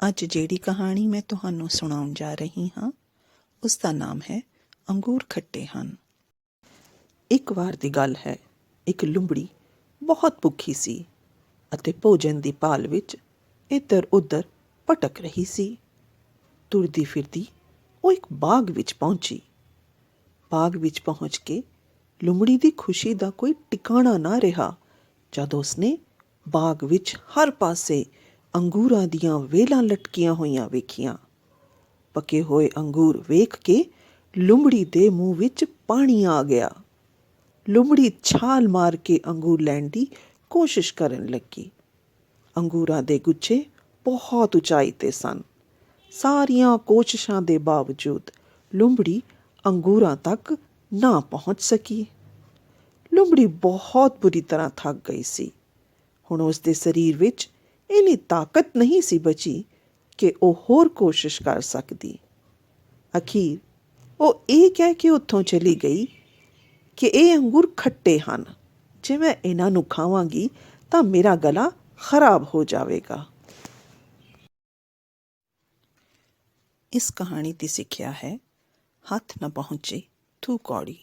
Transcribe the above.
ਅੱਜ ਜਿਹੜੀ ਕਹਾਣੀ ਮੈਂ ਤੁਹਾਨੂੰ ਸੁਣਾਉਣ ਜਾ ਰਹੀ ਹਾਂ, ਉਸ ਦਾ ਨਾਮ ਹੈ ਅੰਗੂਰ ਖੱਟੇ ਹਨ। ਇੱਕ ਵਾਰ ਦੀ ਗੱਲ ਹੈ, ਇੱਕ ਲੂੰਬੜੀ ਬਹੁਤ ਭੁੱਖੀ ਸੀ ਅਤੇ ਭੋਜਨ ਦੀ ਭਾਲ ਵਿੱਚ ਇੱਧਰ ਉੱਧਰ ਭਟਕ ਰਹੀ ਸੀ। ਤੁਰਦੀ ਫਿਰਦੀ ਉਹ ਇੱਕ ਬਾਗ ਵਿੱਚ ਪਹੁੰਚੀ। ਬਾਗ ਵਿੱਚ ਪਹੁੰਚ ਕੇ ਲੂੰਬੜੀ ਦੀ ਖੁਸ਼ੀ ਦਾ ਕੋਈ ਟਿਕਾਣਾ ਨਾ ਰਿਹਾ, ਜਦ ਉਸਨੇ ਬਾਗ ਵਿੱਚ ਹਰ ਪਾਸੇ ਅੰਗੂਰਾਂ ਦੀਆਂ ਵੇਲਾਂ ਲਟਕੀਆਂ ਹੋਈਆਂ ਵੇਖੀਆਂ। ਪੱਕੇ ਹੋਏ ਅੰਗੂਰ ਵੇਖ ਕੇ ਲੂੰਬੜੀ ਦੇ ਮੂੰਹ ਵਿੱਚ ਪਾਣੀ ਆ ਗਿਆ। ਲੁੰਬੜੀ ਛਾਲ ਮਾਰ ਕੇ ਅੰਗੂਰ ਲੈਣ ਦੀ ਕੋਸ਼ਿਸ਼ ਕਰਨ ਲੱਗੀ। ਅੰਗੂਰਾਂ ਦੇ ਗੁੱਛੇ ਬਹੁਤ ਉਚਾਈ ਤੇ ਸਨ। ਸਾਰੀਆਂ ਕੋਸ਼ਿਸ਼ਾਂ ਦੇ ਬਾਵਜੂਦ ਲੂੰਬੜੀ ਅੰਗੂਰਾਂ ਤੱਕ ਨਾ ਪਹੁੰਚ ਸਕੀ। ਲੂੰਬੜੀ ਬਹੁਤ ਬੁਰੀ ਤਰ੍ਹਾਂ ਥੱਕ ਗਈ ਸੀ। ਹੁਣ ਉਸ ਦੇ ਸਰੀਰ ਵਿੱਚ ਇੰਨੀ ਤਾਕਤ ਨਹੀਂ ਸੀ ਬਚੀ ਕਿ ਉਹ ਹੋਰ ਕੋਸ਼ਿਸ਼ ਕਰ ਸਕਦੀ। ਅਖੀਰ ਉਹ ਇਹ ਕਹਿ ਕੇ ਉੱਥੋਂ ਚਲੀ ਗਈ ਕਿ ਇਹ ਅੰਗੂਰ ਖੱਟੇ ਹਨ। ਜੇ ਮੈਂ ਇਹਨਾਂ ਨੂੰ ਖਾਵਾਂਗੀ ਤਾਂ ਮੇਰਾ ਗਲਾ ਖਰਾਬ ਹੋ ਜਾਵੇਗਾ। ਇਸ ਕਹਾਣੀ ਦੀ ਸਿੱਖਿਆ ਹੈ, ਹੱਥ ਨਾ ਪਹੁੰਚੇ ਤੂੰ ਕੌੜੀ।